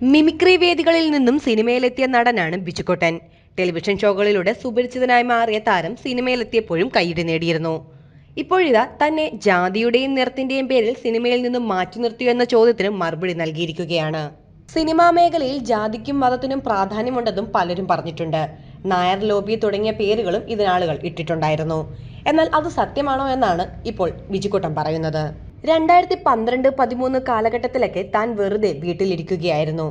Mimicry വേദികളിൽ നിന്നും സിനിമയിലെത്തിയ നടനാണ് ബിജുക്കുട്ടൻ ടെലിവിഷൻ ഷോകളിലൂടെ സുപരിചിതനായി മാറിയ താരം സിനിമയിലെത്തിയപ്പോഴും കൈയിടി നേടിയിരുന്നു. ഇപ്പോഴിതാ തന്നെ ജാതിയുടെയും നിറത്തിന്റെയും പേരിൽ സിനിമയിൽ നിന്നും മാറ്റി നിർത്തിയോ എന്ന ചോദ്യത്തിന് മറുപടി നൽകിയിരിക്കുകയാണ്. സിനിമാ മേഖലയിൽ ജാതിക്കും മതത്തിനും പ്രാധാന്യമുണ്ടെന്നും പലരും പറഞ്ഞിട്ടുണ്ട്. നായർ ലോബി തുടങ്ങിയ പേരുകളും ഇതിനാളുകൾ ഇട്ടിട്ടുണ്ടായിരുന്നു. എന്നാൽ അത് സത്യമാണോ എന്നാണ് ഇപ്പോൾ ബിജുക്കുട്ടൻ പറയുന്നത്. രണ്ടായിരത്തി പന്ത്രണ്ട് പതിമൂന്ന് കാലഘട്ടത്തിലൊക്കെ താൻ വെറുതെ വീട്ടിലിരിക്കുകയായിരുന്നു.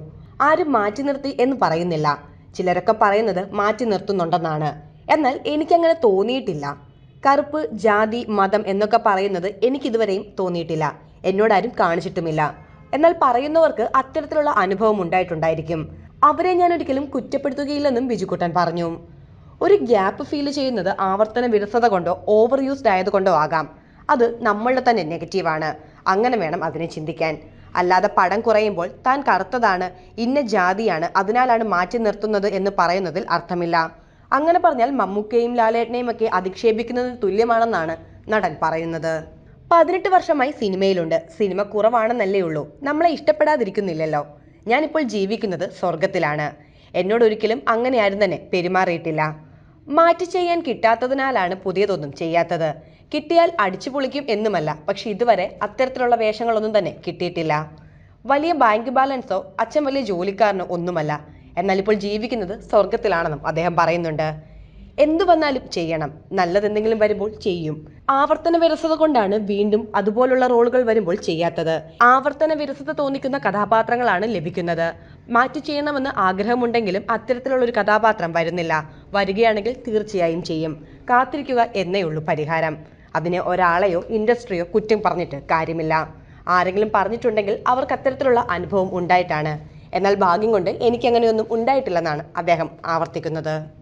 ആരും മാറ്റി നിർത്തി എന്ന് പറയുന്നില്ല. ചിലരൊക്കെ പറയുന്നത് മാറ്റി നിർത്തുന്നുണ്ടെന്നാണ്. എന്നാൽ എനിക്കങ്ങനെ തോന്നിയിട്ടില്ല. കറുപ്പ് ജാതി മതം എന്നൊക്കെ പറയുന്നത് എനിക്കിതുവരെയും തോന്നിയിട്ടില്ല. എന്നോടാരും കാണിച്ചിട്ടുമില്ല. എന്നാൽ പറയുന്നവർക്ക് അത്തരത്തിലുള്ള അനുഭവം ഉണ്ടായിട്ടുണ്ടായിരിക്കും. അവരെ ഞാൻ ഒരിക്കലും കുറ്റപ്പെടുത്തുകയില്ലെന്നും ബിജുക്കുട്ടൻ പറഞ്ഞു. ഒരു ഗ്യാപ്പ് ഫീൽ ചെയ്യുന്നത് ആവർത്തന വിരസത കൊണ്ടോ ഓവർ യൂസ്ഡ് ആയതുകൊണ്ടോ ആകാം. അത് നമ്മളുടെ തന്നെ നെഗറ്റീവാണ് അങ്ങനെ വേണം അതിനെ ചിന്തിക്കാൻ. അല്ലാതെ പടം കുറയുമ്പോൾ താൻ കറുത്തതാണ് ഇന്ന ജാതിയാണ് അതിനാലാണ് മാറ്റി നിർത്തുന്നത് എന്ന് പറയുന്നതിൽ അർത്ഥമില്ല. അങ്ങനെ പറഞ്ഞാൽ മമ്മൂക്കയും ലാലേട്ടനെയും ഒക്കെ അധിക്ഷേപിക്കുന്നതിന് തുല്യമാണെന്നാണ് നടൻ പറയുന്നത്. പതിനെട്ട് വർഷമായി സിനിമയിലുണ്ട്. സിനിമ കുറവാണെന്നല്ലേ ഉള്ളൂ. നമ്മളെ ഇഷ്ടപ്പെടാതിരിക്കുന്നില്ലല്ലോ. ഞാനിപ്പോൾ ജീവിക്കുന്നത് സ്വർഗത്തിലാണ് എന്നോട് അങ്ങനെ ആരും തന്നെ പെരുമാറിയിട്ടില്ല. മാറ്റി ചെയ്യാൻ കിട്ടാത്തതിനാലാണ് പുതിയതൊന്നും ചെയ്യാത്തത്. കിട്ടിയാൽ അടിച്ചു പൊളിക്കും എന്നുമല്ല പക്ഷെ ഇതുവരെ അത്തരത്തിലുള്ള വേഷങ്ങളൊന്നും തന്നെ കിട്ടിയിട്ടില്ല. വലിയ ബാങ്ക് ബാലൻസോ അച്ഛൻ വലിയ ജോലിക്കാരനോ ഒന്നുമല്ല. എന്നാൽ ഇപ്പോൾ ജീവിക്കുന്നത് സ്വർഗത്തിലാണെന്നും അദ്ദേഹം പറയുന്നുണ്ട്. എന്തു വന്നാലും ചെയ്യണം. നല്ലതെന്തെങ്കിലും വരുമ്പോൾ ചെയ്യും. ആവർത്തന വിരസത കൊണ്ടാണ് വീണ്ടും അതുപോലുള്ള റോളുകൾ വരുമ്പോൾ ചെയ്യാത്തത്. ആവർത്തന വിരസത തോന്നിക്കുന്ന കഥാപാത്രങ്ങളാണ് ലഭിക്കുന്നത്. മാറ്റി ചെയ്യണമെന്ന് ആഗ്രഹമുണ്ടെങ്കിലും അത്തരത്തിലുള്ള ഒരു കഥാപാത്രം വരുന്നില്ല. വരികയാണെങ്കിൽ തീർച്ചയായും ചെയ്യും. കാത്തിരിക്കുക എന്നേ ഉള്ളൂ പരിഹാരം. അതിനെ ഒരാളെയോ ഇൻഡസ്ട്രിയോ കുറ്റം പറഞ്ഞിട്ട് കാര്യമില്ല. ആരെങ്കിലും പറഞ്ഞിട്ടുണ്ടെങ്കിൽ അവർക്ക് അത്തരത്തിലുള്ള അനുഭവം ഉണ്ടായിട്ടാണ്. എന്നാൽ ഭാഗ്യം കൊണ്ട് എനിക്കങ്ങനെയൊന്നും ഉണ്ടായിട്ടില്ലെന്നാണ് അദ്ദേഹം ആവർത്തിക്കുന്നത്.